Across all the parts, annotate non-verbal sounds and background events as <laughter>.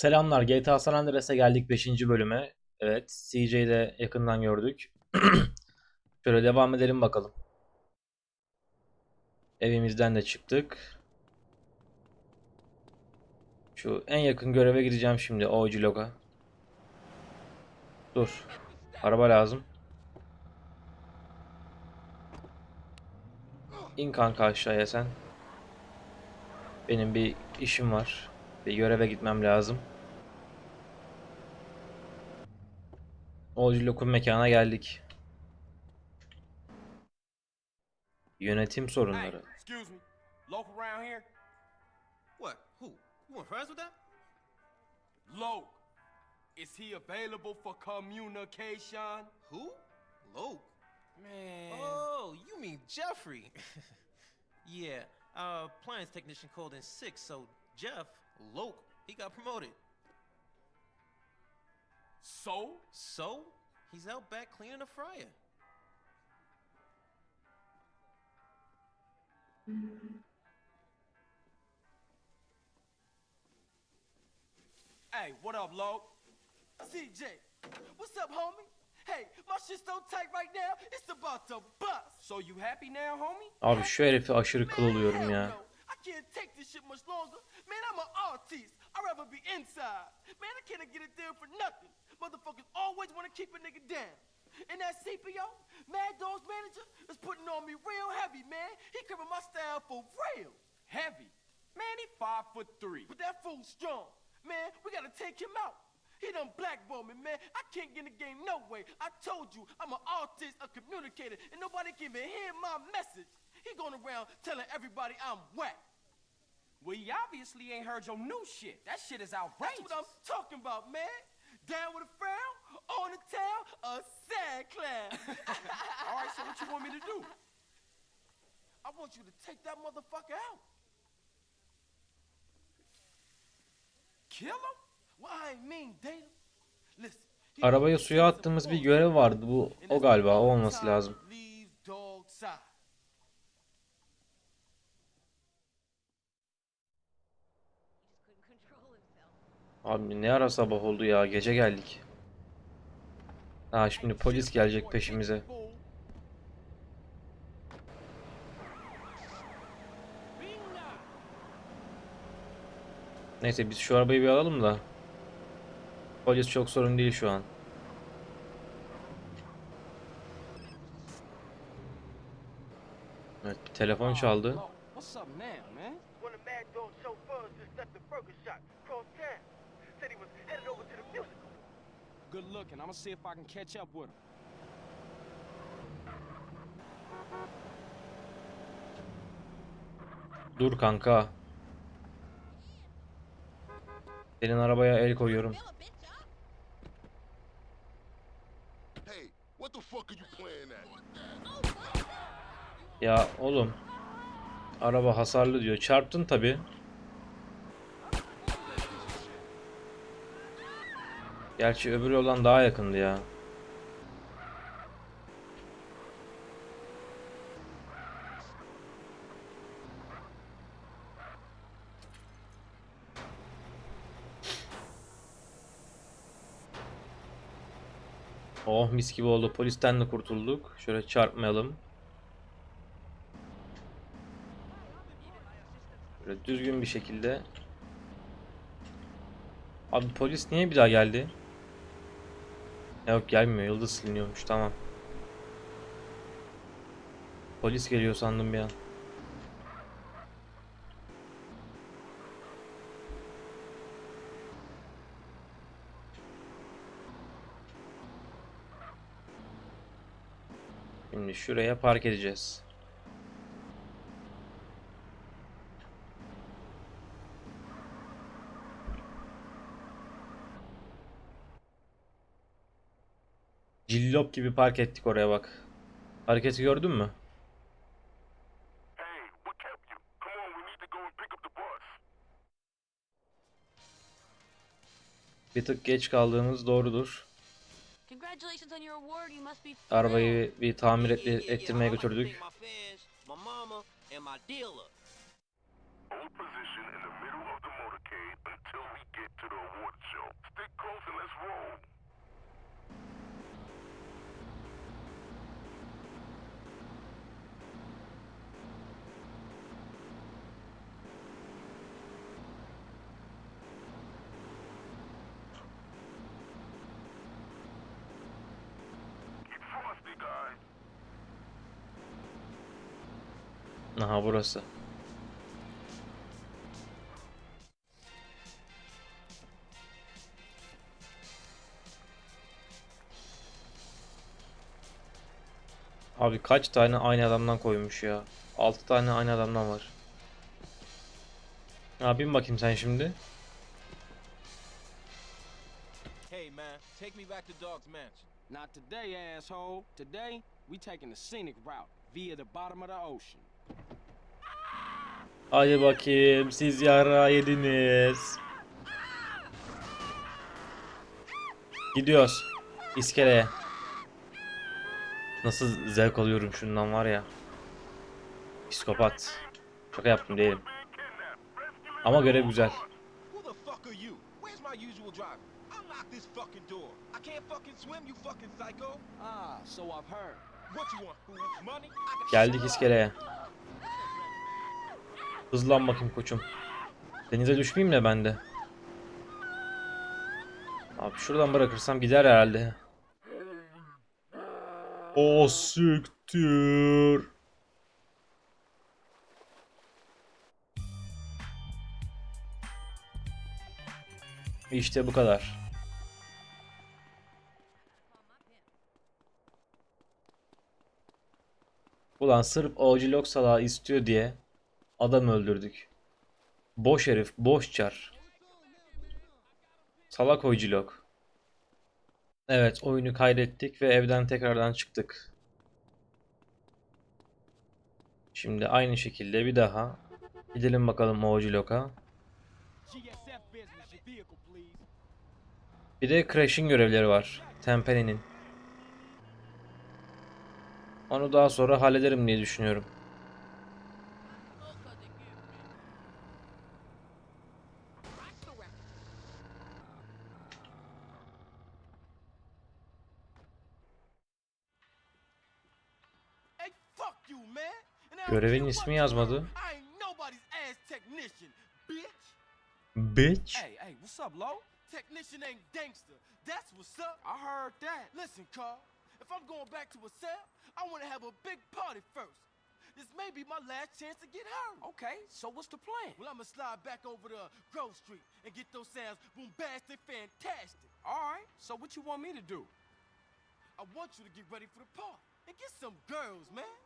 Selamlar. GTA San Andreas'a geldik 5. bölüme. Evet, CJ'yi de yakından gördük. <clears throat> Şöyle devam edelim bakalım. Evimizden de çıktık. Şu en yakın göreve gideceğim şimdi OG Log'a. Dur. Araba lazım. İn kanka aşağıya sen. Benim bir işim var. Bir göreve gitmem lazım. Olcu Lokum mekana geldik. Yönetim sorunları. Loke. Is he available for communication? Who? Loke. Man. Oh, you mean Jeffrey? <laughs> yeah, our appliance technician called in sick, so Jeff, Loke, he got promoted. So? So he's out back cleaning the fryer. Hey, what up, Loke? CJ, what's up, homie? Hey, my shit's so tight right now, it's about to bust. So you happy now, homie? Abi şu herifi aşırı kıl Man, oluyorum ya. no. I can't take this shit much longer. Man, I'm an artist. I'd rather be inside. Man, I can't get it there for nothing. Motherfuckers always want to keep a nigga down. And that CPO, Mad Dog's manager, is putting on me real heavy, man. He cribbing my style for real. Heavy. Man, he five foot three. But that fool's strong. Man, we gotta take him out. He done blackballed me, man. I can't get in the game no way. I told you, I'm an artist, a communicator, and nobody can even hear my message. He going around telling everybody I'm whack. Well, he obviously ain't heard your new shit. That shit is outrageous. That's what I'm talking about, man. Down with a frown, on the town, a sad clown. All right, so what you want me to do? I want you to take that motherfucker out. Kill him? Well, I ain't mean data. Listen. he Arabaya suya attığımız bir görev vardı. Bu o galiba. O olması lazım. Abi ne ara sabah oldu ya. Gece geldik. Ha şimdi polis gelecek peşimize. Neyse biz şu arabayı bir alalım da. Polis çok sorun değil şu an. Evet bir telefon çaldı. Loke, What's up now, man? One of Mad Dog's chauffeurs just left the burger shop across town. Said he was headed over to the musical. Looking. I'm gonna see if I can catch up with him. Dur kanka. Senin arabaya el koyuyorum. Bill a bitch up? Hey, what the fuck are you playing at? Ya oğlum. Araba hasarlı diyor. Çarptın tabi. Gerçi öbür yoldan daha yakındı ya. Oh mis gibi oldu. Polisten de kurtulduk. Şöyle çarpmayalım. Böyle düzgün bir şekilde. Abi polis niye bir daha geldi? Yok gelmiyor. Yıldız siliniyormuş. Tamam. Polis geliyor sandım bir an. Şimdi şuraya park edeceğiz. Cillop gibi park ettik oraya bak. Hareketi gördün mü? Bir tık geç kaldığınız doğrudur. Arabayı bir tamir et ettirmeye götürdük. Aha burası. Abi kaç tane aynı adamdan koymuş ya. 6 tane aynı adamdan var. Ha bin bakayım sen şimdi. Hey, man, take me back to Dog's Mansion. Not today, asshole. Today, we taking the scenic route via the bottom of the ocean. Hadi bakayım siz yara yediniz. Gidiyoruz. İskeleye. Nasıl zevk alıyorum şundan var ya. Psikopat. Şaka yaptım değilim. Ama görev güzel. Ah, Geldik iskeleye. Hızlan bakayım koçum. Denize düşmeyeyim de ben de. Abi şuradan bırakırsam gider herhalde. O siktir. İşte bu kadar. Ulan sırf Ocilok salağı istiyor diye adam öldürdük. Boş herif, boş çar. Salak Ocilok. Evet, oyunu kaydettik ve evden tekrardan çıktık. Şimdi aynı şekilde bir daha gidelim bakalım please. Bir de Crash'in görevleri var. Tempene'nin. Onu daha sonra hallederim diye düşünüyorum. Görevin care ismi what you yazmadı. I ain't nobody's ass technician, bitch. Bitch. Hey, hey, what's up, Lo? Technician ain't gangster. That's what's up. I heard that. Listen, Carl. If I'm going back to a cell, I want to have a big party first. This may be my last chance to get her. Okay, so what's the plan? Well, I'ma slide back over to Grove Street and get those sounds bombastic, fantastic. All right, so what you want me to do? I want you to get ready for the party and get some girls, man.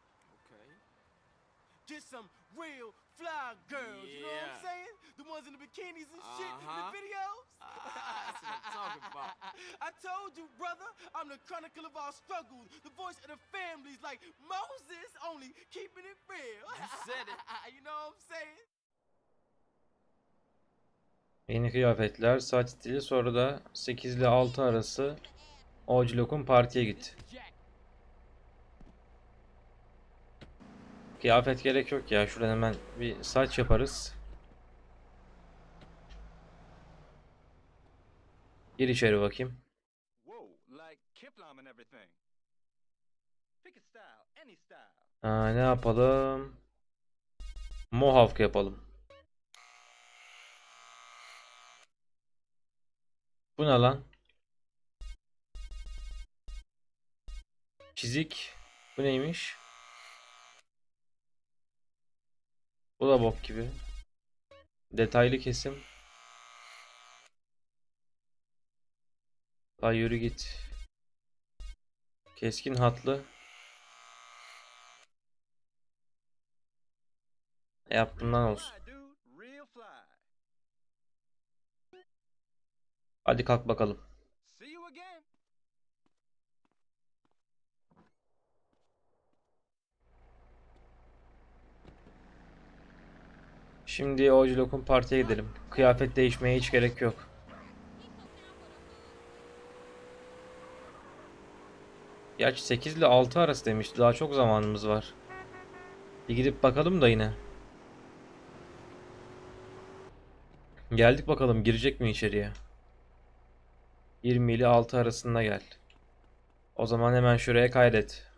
Get some real fly girls. You know what I'm Yeah. saying? The ones in the bikinis and shit in the Uh-huh. videos. that's what I'm talking about. <laughs> I told you, brother, I'm the chronicle of our struggles, the voice of the families, like Moses, only keeping it real. You said it. <laughs> you know what I'm saying? Yeni kıyafetler, saç stili sonra da 8 ile 6 arası Ocilok'un partiye git. Jack. Kıyafet gerek yok ya. Şuradan hemen bir saç yaparız. Gir içeri bakayım. Ha, ne yapalım? Mohawk yapalım. Bu ne lan? Çizik. Bu neymiş? Bu da bok gibi. Detaylı kesim. La yürü git. Keskin hatlı. Yap bundan olsun. Hadi kalk bakalım. See you again. Şimdi Ocilok'un partiye gidelim. Kıyafet değişmeye hiç gerek yok. Gerçi 8 ile 6 arası demişti. Daha çok zamanımız var. Bir gidip bakalım da yine. Geldik bakalım girecek mi içeriye? 20 ile 6 arasında gel. O zaman hemen şuraya kaydet.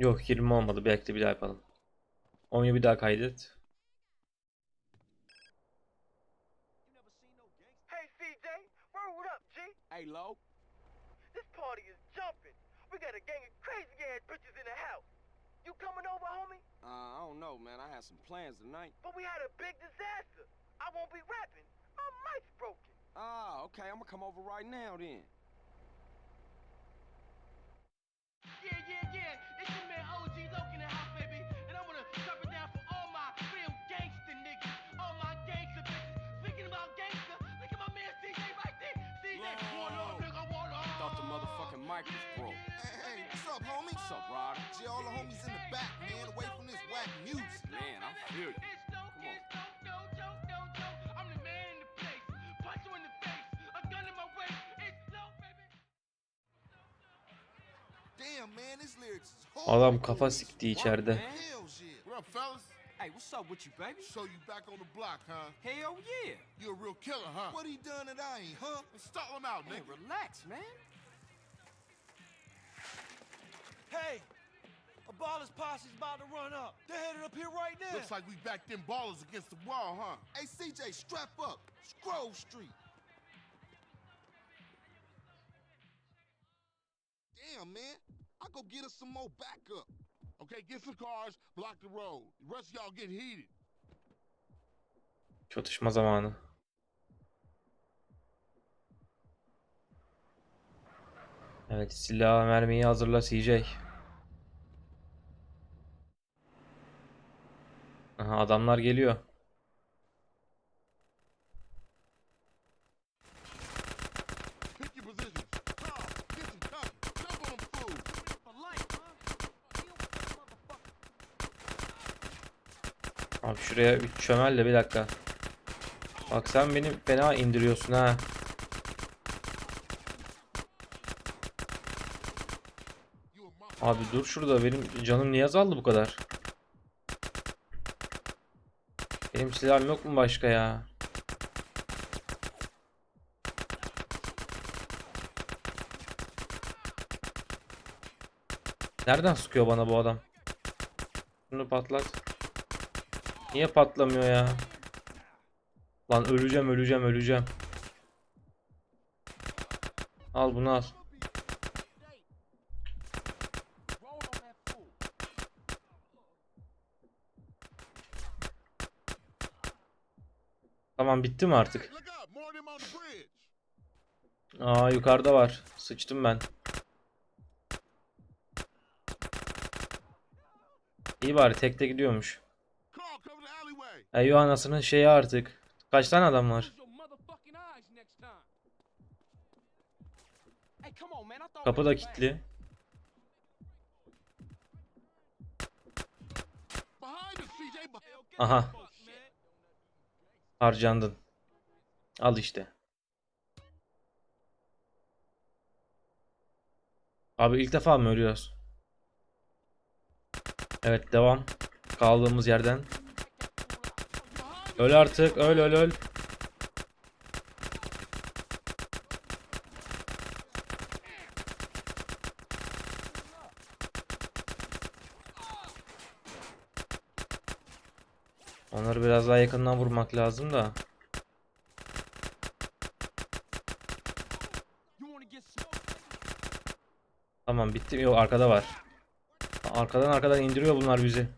Yok 20 olmadı. Belki bir daha yapalım. Oyunu bir daha kaydet. Hey, Lo. This party is jumping. We got a gang of crazy ass bitches in the house. You coming over, homie? Uh, I don't know, man. I had some plans tonight. But we had a big disaster. I won't be rapping. My mic's broken. Ah, okay. I'm gonna come over right now then. Motherfucking mic was broke. Hey, hey, what's up, homie? What's up, Ryder? Gee, all the homies in the back, man, away from this whack music. Man, I feel you. It's no, Come on. it's no, no joke, no joke. I'm the man in the place. Punch you in the face. A gun in my waist. It's no, baby. Damn, man, this lyrics is hard. Adam kafa sikti içeride. man. Hell shit. What up, fellas? Hey, what's up with you, baby? So you back on the block, huh? Hell yeah. You a real killer, huh? What he done that I ain't, huh? Let's stall him out, Man, nigga. relax, man. Hey, a baller's posse's about to run up. They're headed up here right now. Looks like we backed them ballers against the wall, huh? Hey, CJ, strap up. Scroll Street. Damn, man. I go get us some more backup. Okay, get some cars, block the road. The rest of y'all get heated. Çatışma zamanı. Evet silah mermiyi hazırla CJ. Huh? You motherfucker. Abi şuraya 3 çömel de bir dakika. Bak sen beni fena indiriyorsun ha. Abi dur şurada benim canım niye azaldı bu kadar? Benim silahım yok mu başka ya? Nereden sıkıyor bana bu adam? Şunu patlat. Niye patlamıyor ya? Lan öleceğim öleceğim öleceğim. Al bunu al. Tamam bitti mi artık? Aa yukarıda var. Sıçtım ben. İyi bari tekte gidiyormuş. Carl, cover the alleyway. Ey anasının şeyi artık. Kaç tane adam var? Kapı da kilitli. Aha. Harcandın. Al işte. Abi ilk defa mı ölüyoruz? Evet devam. Kaldığımız yerden. Öl artık. Öl öl öl. Onları biraz daha yakından vurmak lazım da. Tamam bitti mi? Yok arkada var. Arkadan arkadan indiriyor bunlar bizi.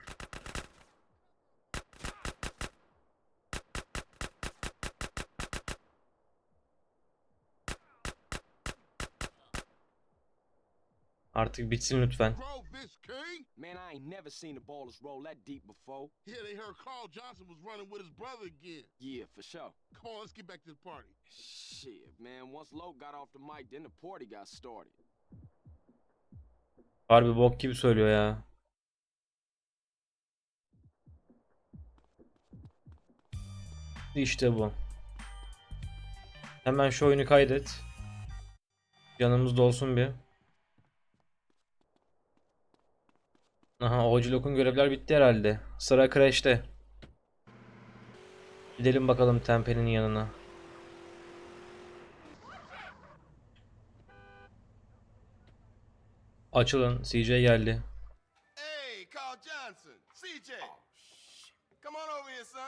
Artık bitsin lütfen. Grove this, King. Man, I ain't never seen the ballers roll that deep before. Yeah, they heard Carl Johnson was running with his brother again. Yeah, for sure. Come on, let's get back to the party. Shit, man. Once Loke got off the mic, then the party got started. Harbi bok gibi söylüyor ya. İşte bu. Hemen şu oyunu kaydet. Canımız dolsun bir. Aha Ocilok'un görevler bitti herhalde. Sıra Crash'te. Gidelim bakalım Tempe'nin yanına. Açılın. CJ geldi. CJ. Come on over here, son.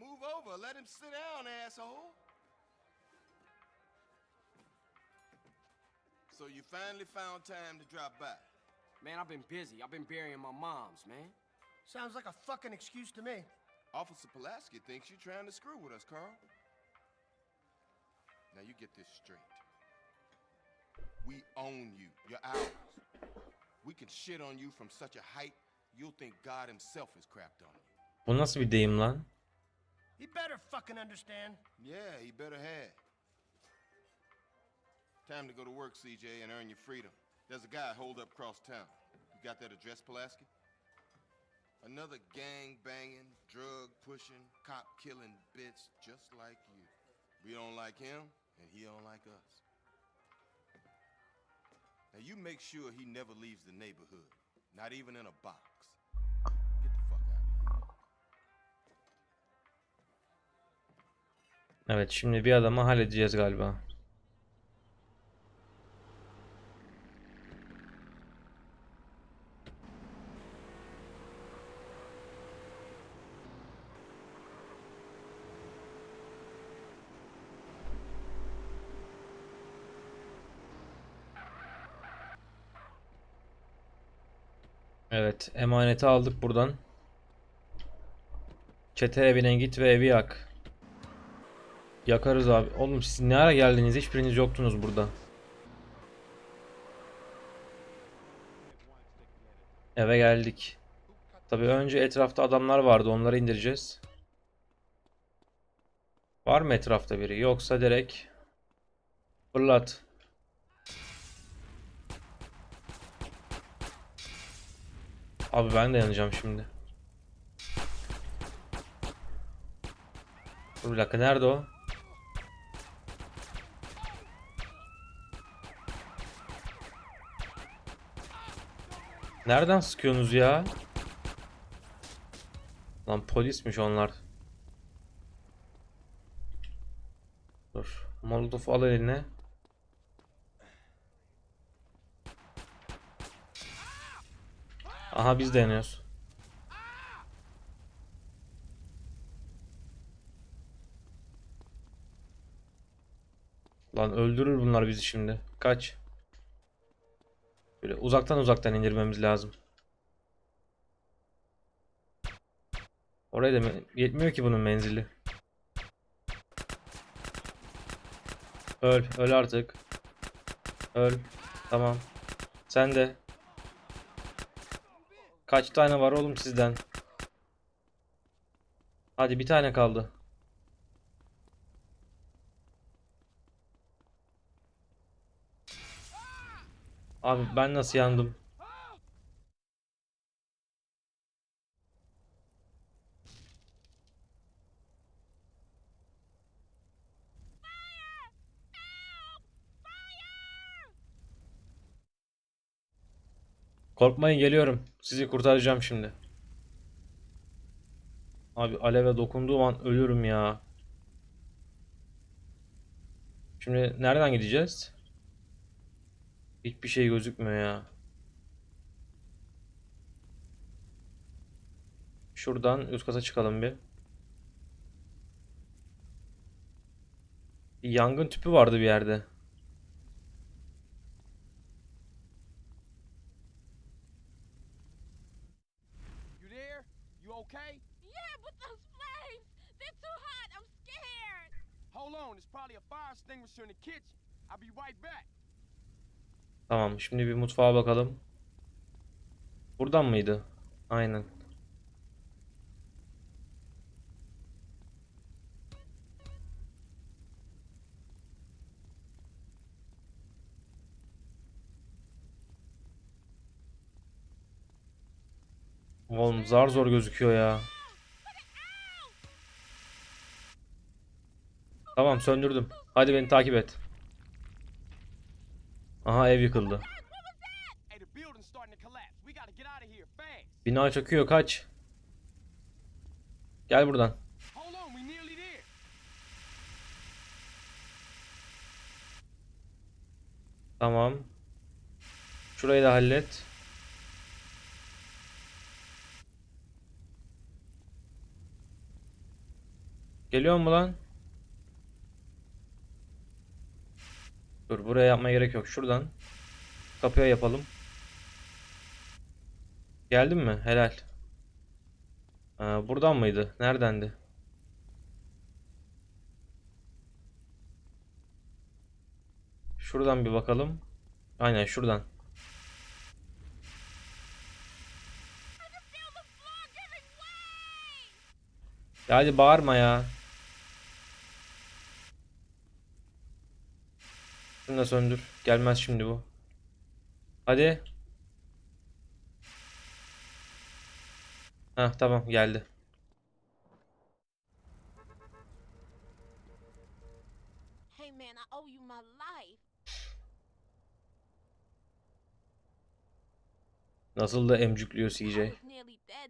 Move over. Let him sit down, asshole. So you finally found time to drop by. Man, I've been busy. I've been burying my moms, man. Sounds like a fucking excuse to me. Officer Pulaski thinks you're trying to screw with us, Carl. Now you get this straight. We own you. You're ours. We can shit on you from such a height, you'll think God himself has crapped on you. Bu nasıl bir deyim lan? He better fucking understand. Yeah, he better have. Time to go to work, CJ, and earn your freedom. There's a guy holed up across town. You got that address, Pulaski? Another gang banging, drug pushing, cop killing bitch just like you. We don't like him, and he don't like us. Now you make sure he never leaves the neighborhood, not even in a box. Get the fuck out of here. Evet şimdi bir adamı halledeceğiz galiba. Evet, emaneti aldık buradan. Çete evine git ve evi yak. Yakarız abi. Oğlum siz ne ara geldiniz? Hiçbiriniz yoktunuz burada. Eve geldik. Tabii önce etrafta adamlar vardı. Onları indireceğiz. Var mı etrafta biri? Yoksa direkt fırlat. Abi ben de yanacağım şimdi. Dur bir dakika nerede o? Nereden sıkıyorsunuz ya? Lan polismiş onlar. Dur. Molotof al eline. Aha biz de yanıyoruz. Lan öldürür bunlar bizi şimdi. Kaç. Böyle uzaktan uzaktan indirmemiz lazım. Oraya da yetmiyor ki bunun menzili. Öl, öl artık. Öl. Tamam. Sen de. Kaç tane var oğlum sizden? Hadi bir tane kaldı. Abi ben nasıl yandım? Korkmayın geliyorum. Sizi kurtaracağım şimdi. Abi aleve dokunduğum an ölürüm ya. Şimdi nereden gideceğiz? Hiçbir şey gözükmüyor ya. Şuradan üst kata çıkalım bir. Bir yangın tüpü vardı bir yerde. You there? You okay? Yeah, but those flames! They're too hot! I'm scared! Hold on, there's probably a fire extinguisher in the kitchen. I'll be right back. Tamam, şimdi bir mutfağa bakalım. Buradan mıydı? Aynen. Oğlum zar zor gözüküyor ya. Tamam söndürdüm. Hadi beni takip et. Aha ev yıkıldı. Bina çöküyor kaç. Gel buradan. Tamam. Şurayı da hallet. Geliyor mu lan? Dur buraya yapmaya gerek yok. Şuradan kapıya yapalım. Geldin mi? Helal. Aa, buradan mıydı? Neredendi? Şuradan bir bakalım. Aynen şuradan. Hadi bağırma ya. Şunu da söndür. Gelmez şimdi bu. Hadi. Heh tamam geldi. Hey man, I owe you my life. Nasıl da emcüklüyor I CJ. was nearly dead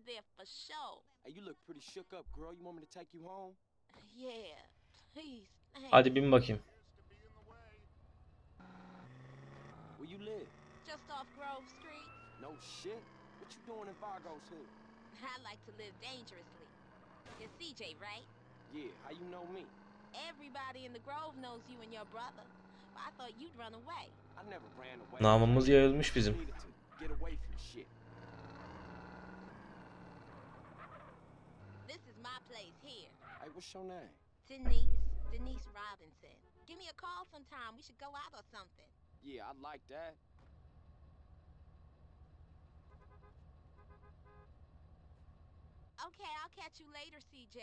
Where you live? Just off Grove Street. No shit. What you doing in Fargo's hood? <laughs> I like to live dangerously. You're CJ, right? Yeah, how you know me? Everybody in the Grove knows you and your brother. But I thought you'd run away. I never ran away. Namımız yayılmış Just bizim. needed to Get away from shit. This is my place here. Hey, what's your name? Denise. Denise Robinson. Give me a call sometime. We should go out or something. Yeah, I like that. Okay, I'll catch you later, CJ.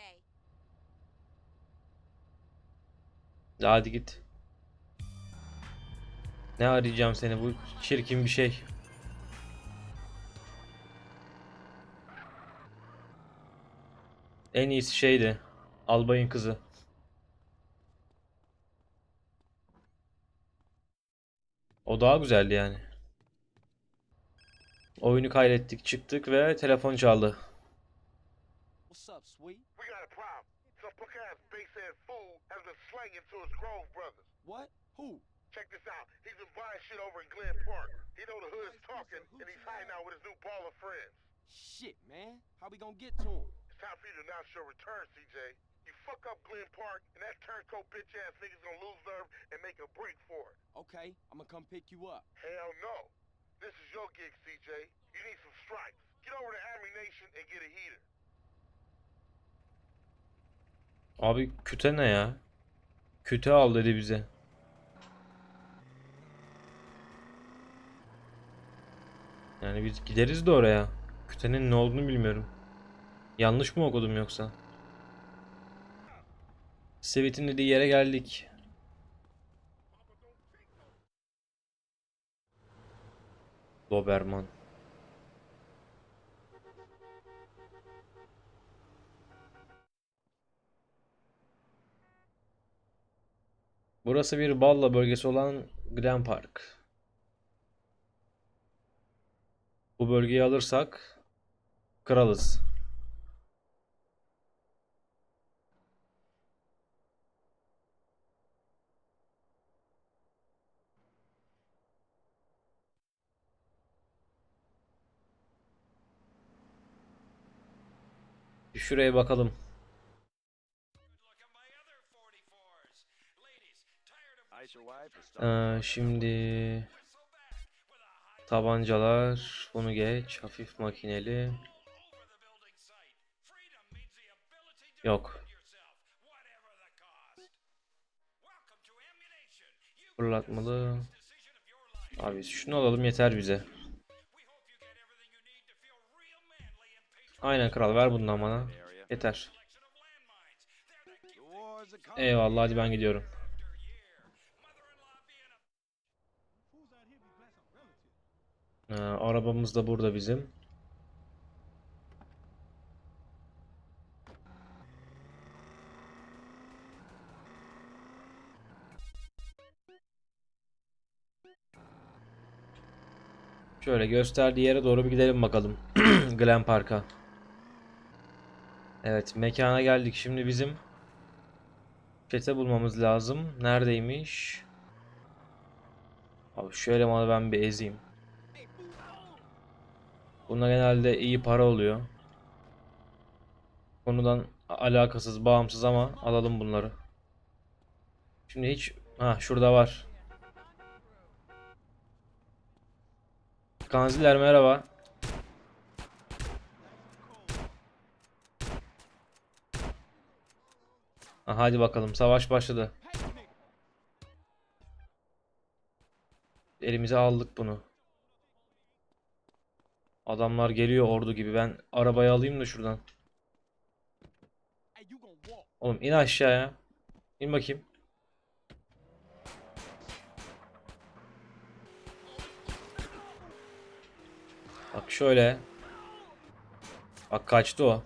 Hadi git. Ne arayacağım seni bu çirkin bir şey. En iyisi şeydi. Albayın kızı. O daha güzeldi yani. Oyunu kaydettik, çıktık ve telefon çaldı. What? Who? Check this out. He's been buying shit over in Glen Park. He know the hood's talking, and he's hiding out with his new ball of friends. Shit, man. How we gonna get to him? It's time for you to announce your return, CJ. You fuck up Glen Park, and that turncoat bitch ass nigga's gonna lose nerve and make a break for it. Okay, I'm gonna come pick you up. Hell no. This is your gig, CJ. You need some stripes. Get over to Army Nation and get a heater. Abi küte ne ya? Küte al dedi bize. Yani biz gideriz de oraya. Kütenin ne olduğunu bilmiyorum. Yanlış mı okudum yoksa? Sivit'in dediği yere geldik. Doberman. Burası bir balla bölgesi olan Glen Park. Bu bölgeyi alırsak kralız. Şuraya bakalım. Ee, şimdi tabancalar bunu geç hafif makineli. Yok. Fırlatmalı. Abi şunu alalım yeter bize aynen kral ver bundan bana yeter eyvallah hadi ben gidiyorum Ee, arabamız da burada bizim. Şöyle gösterdiği yere doğru bir gidelim bakalım. <clears throat> Glen Park'a. Evet, mekana geldik. Şimdi bizim çete bulmamız lazım. Neredeymiş? Abi şu elemanı ben bir ezeyim. Bunda genelde iyi para oluyor. Konudan alakasız, bağımsız ama alalım bunları. Şimdi hiç... Ha şurada var. Kanziler merhaba. Ha, hadi bakalım savaş başladı. Elimize aldık bunu. Adamlar geliyor ordu gibi. Ben arabayı alayım da şuradan. Oğlum in aşağıya. İn bakayım. Bak şöyle. Bak kaçtı o.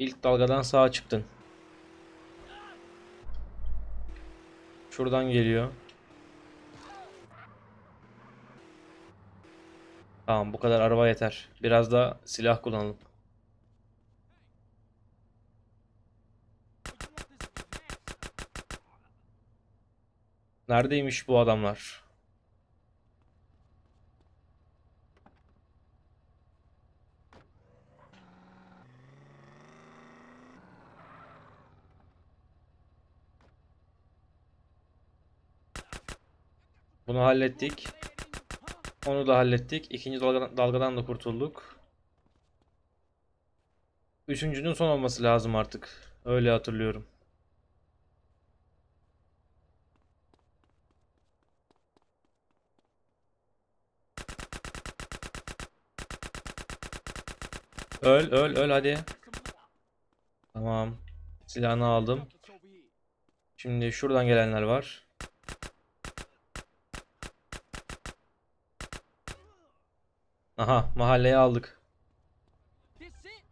İlk dalgadan sağa çıktın. Şuradan geliyor. Tamam bu kadar araba yeter. Biraz da silah kullanalım. Neredeymiş bu adamlar? Bunu hallettik. Onu da hallettik. İkinci dalgadan, dalgadan da kurtulduk. Üçüncünün son olması lazım artık. Öyle hatırlıyorum. Öl öl öl hadi. Tamam. Silahını aldım. Şimdi şuradan gelenler var. Aha mahalleye aldık. This it?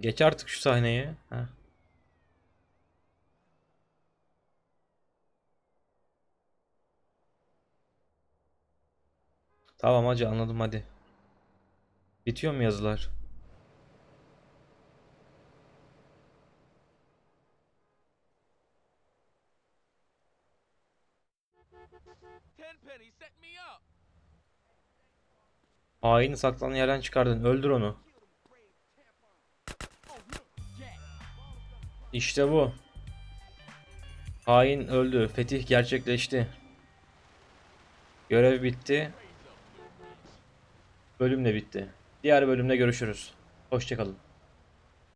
Geç artık şu sahneyi. Heh. Tamam hacı anladım hadi. Bitiyor mu yazılar? Haini saklanan yerden çıkardın. Öldür onu. İşte bu. Hain öldü. Fetih gerçekleşti. Görev bitti. Bölüm de bitti. Diğer bölümde görüşürüz. Hoşçakalın.